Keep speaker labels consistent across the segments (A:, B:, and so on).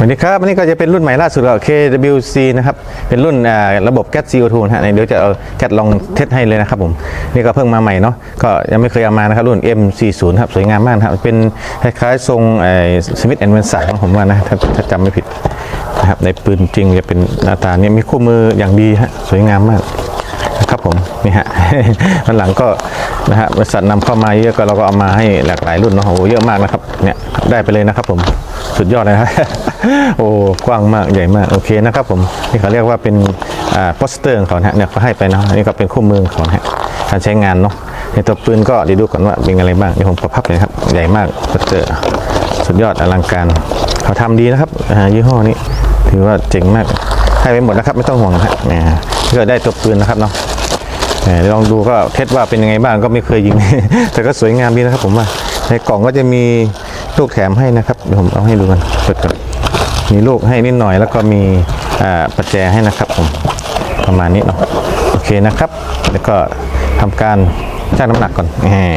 A: สวัสดีครับอันนี้ก็จะเป็นรุ่นใหม่ล่าสุดก็ KWC นะครับ เป็นรุ่นระบบแก๊ส CO2 นะฮะเดี๋ยวจะเอาแก๊สลองเทสให้เลยนะครับผม นี่ก็เพิ่งมาใหม่เนาะ ก็ยังไม่เคยเอามานะครับรุ่น M40 ครับ สวยงามมากครับ เป็นคล้ายๆทรงสมิธแอนด์เวนสันของผมว่านะถ้าถ้าจำไม่ผิดนะครับ ในปืนจริงจะเป็นหน้าตาเนี่ยมีคู่มืออย่างดีฮะ สวยงามมากครับผมนี่ฮะวันหลังก็นะฮะบริษัทนำเข้ามาเยอะก็เราก็เอามาให้หลากหลายรุ่นเนาะโอ้โหเยอะมากนะครับเนี่ยได้ไปเลยนะครับผม สุดยอดเลยนะโอ้กว้างมากใหญ่มากโอเคนะครับผมนี่เขาเรียกว่าเป็นอ่าโปสเตอร์ของเขานะฮะเนี่ยเขาให้ไปเนาะอันนี่ก็เป็นคู่มือของเขานะฮะการใช้งานเนาะในตัวปืนก็ดีดูก่อนว่าเป็นอะไรบ้างเดี๋ยวผมประพับเลยครับใหญ่มากโปสเตอร์สุดยอดอลังการเขาทำดีนะครับยี่ห้อนี้ถือว่าเจ๋งมากให้ไปหมดนะครับไม่ต้องห่วงนะฮะเนี่ยก็ได้ตัวปืนนะครับเนาะลองดูก็เทสว่าเป็นยังไงบ้างก็ไม่เคยยิง แต่ก็สวยงามดีนะครับผมว่าในกล่องก็จะมี ลูกแถมให้นะครับเดี๋ยวผมเอาให้ดูกันเปิดก่อนมีลูกให้นิดหน่อย แล้วก็มีอ่าประแจให้นะครับผมประมาณนี้เนาะโอเคนะครับ แล้วก็ทำการชั่งน้ำหนักก่อนแหม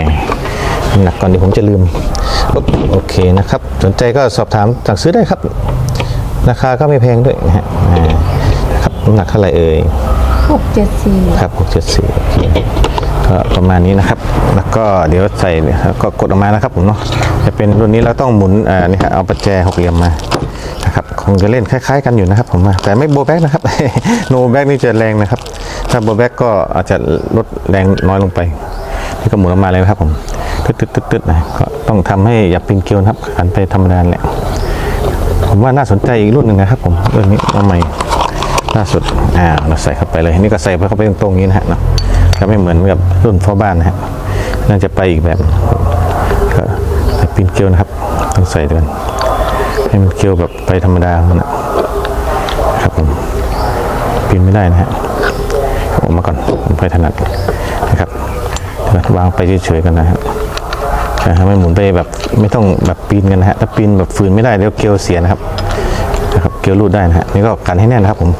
A: น้ำหนักก่อนเดี๋ยวผมจะลืมปุ๊บโอเคนะครับ สนใจก็สอบถามสั่งซื้อได้ครับ ราคาก็ไม่แพงด้วยนะฮะอ่าครับน้ำหนักเท่าไหร่เอ่ย
B: หกเจ็ดสี่
A: ครับ6 7 4โอเคก็ประมาณนี้นะครับ แล้วก็เดี๋ยวใส่เนี่ยแล้วก็กดออกมานะครับผมเนาะจะ เป็นรุ่นนี้เราต้องหมุนอ่านี่ครับเอาประแจหกเหลี่ยมมานะครับคงจะเล่นคล้าย ๆ กันอยู่นะครับผมแต่ไม่โบแบ็กนะครับโนแบ็กนี่จะแรงนะครับ ถ้าโบแบ็กก็อาจจะลดแรงน้อยลงไปนี่ก็หมุนออกมาเลยนะครับผมตึ๊ดๆๆนะก็ต้องทำให้อย่าปีนเกลียวนะครับหันไปธรรมดาแหละผมว่าน่าสนใจอีกรุ่นหนึ่งนะครับผมรุ่นนี้มาใหม่ล่าสุดอ่าเราใส่เข้าไปเลยนี่ก็ใส่เข้าไปตรงๆนี้นะฮะเนาะจะไม่เหมือนกับรุ่นพ่อบ้านนะฮะน่าจะไปอีกแบบ ปีนเกลียวนะครับต้องใส่ด้วยกันให้มันเกลียวแบบไปธรรมดามันนะครับผมปีนไม่ได้นะฮะเออกมาก่อนผมไปถนัดนะครับวางไปเฉยๆกันนะครับใช่ครับไม่หมุนไปแบบไม่ต้องแบบปีนกันนะฮะถ้าปีนแบบฝืนไม่ได้เดี๋ยวเกลียวเสียนะครับนะครับเกลียวรูดได้นะฮะนี่ก็กันให้แน่นนะครับผม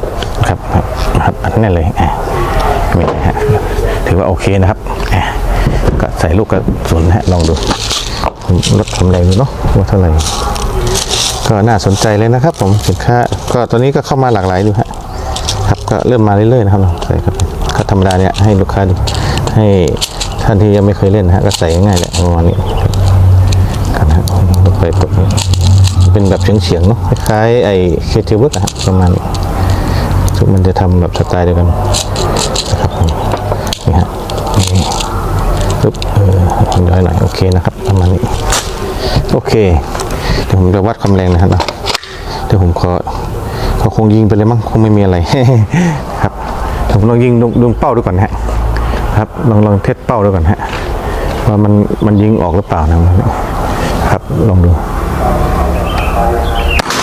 A: ครับครับครับนแน่นเลยอะนี่นะฮะถือว่าโอเคนะครับก็ใส่ลูกกระสุนนะฮะลองดู ผมลดความแรงดูเนาะว่าเท่าไหร่ก็น่าสนใจเลยนะครับ ผมสินค้าก็ตอนนี้ก็เข้ามาหลากหลายดูฮะครับก็เริ่มมาเรื่อยๆนะครับลองใส่ครับก็ธรรมดาเนี่ยให้ลูกค้าดูให้ท่านที่ยังไม่เคยเล่นฮะก็ใส่ง่ายๆแหละประมาณนี้กันนะลงไปปุ๊บนี่เป็นแบบเฉียงๆเนาะคล้ายๆไอ้เคเทเวิร์กอะฮะประมาณนี้ทุกมันจะทำแบบสไตล์เดียวกันนะครับนี่ฮะ ปุ๊บเออย้อยหน่อยโอเคนะครับประมาณนี้โอเค เดี๋ยวผมจะวัดความแรงนะครับเนาะเดี๋ยวผมขอเขาคงยิงไปเลยมั้งคงไม่มีอะไรครับผมลองยิงดูดูเป้าดูก่อนฮะครับลองลองเทสเป้าดูก่อนฮะว่ามันมันยิงออกหรือเปล่านะครับลองดู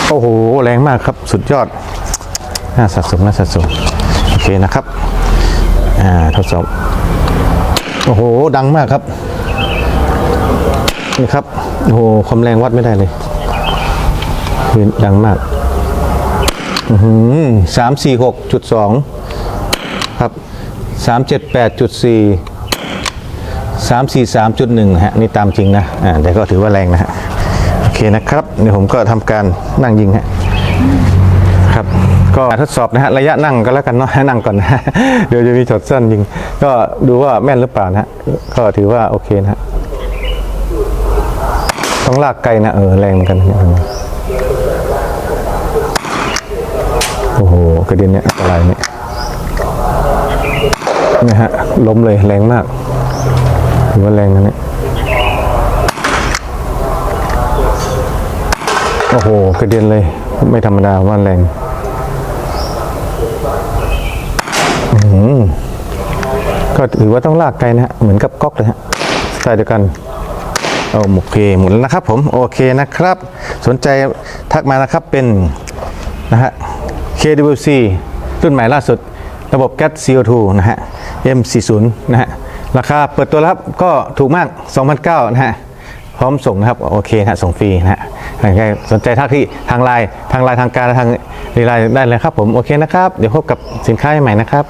A: โอ้โหแรงมากครับสุดยอดน่าสะสมน่าสะสมโอเคนะครับอ่าทดสอบ ดังมากครับนี่ครับโอ้โหความแรงวัดไม่ได้เลยคือดังมากอือหือสามสี่หกจุดสองครับสามเจ็ดแปดจุดสี่สามสี่สามจุดหนึ่งฮะนี่ตามจริงนะอ่าแต่ก็ถือว่าแรงนะฮะโอเคนะครับเดี๋ยวผมก็ทำการนั่งยิงฮะ ก็ทดสอบนะฮะระยะนั่งก็แล้วกันเนาะนั่งก่อนนะเดี๋ยวจะมีช็อตสั้นยิง ก็ดูว่าแม่นหรือเปล่านะฮะก็ถือว่าโอเคนะฮะต้องลากไกลนะเออแรงเหมือนกันโอ้โหกระเด็นเนี่ยอันตรายเนี่ยนี่ฮะล้มเลยแรงมากถือว่าแรงนะเนี่ยโอ้โหกระเด็นเลย ไม่ธรรมดาว่าแรงอื้อหือ ก็ถือว่าต้องลากไกลนะฮะเหมือนกับก๊อกเลยฮะสไตล์เดียวกันเอาโอเคหมุนแล้วนะครับผมโอเคนะครับ สนใจทักมานะครับเป็นนะฮะ KWC รุ่นใหม่ล่าสุด ระบบแก๊ส CO2 นะฮะ M40 นะฮะ ราคาเปิดตัวรับก็ถูกมาก2,009นะฮะ พร้อมส่งนะครับ โอเคนะฮะส่งฟรีนะฮะใครสนใจทักที่ทางไลน์ทางไลน์ทางการและทางรีไลน์ได้เลยครับผม โอเคนะครับ เดี๋ยวพบกับสินค้าใหม่นะครับ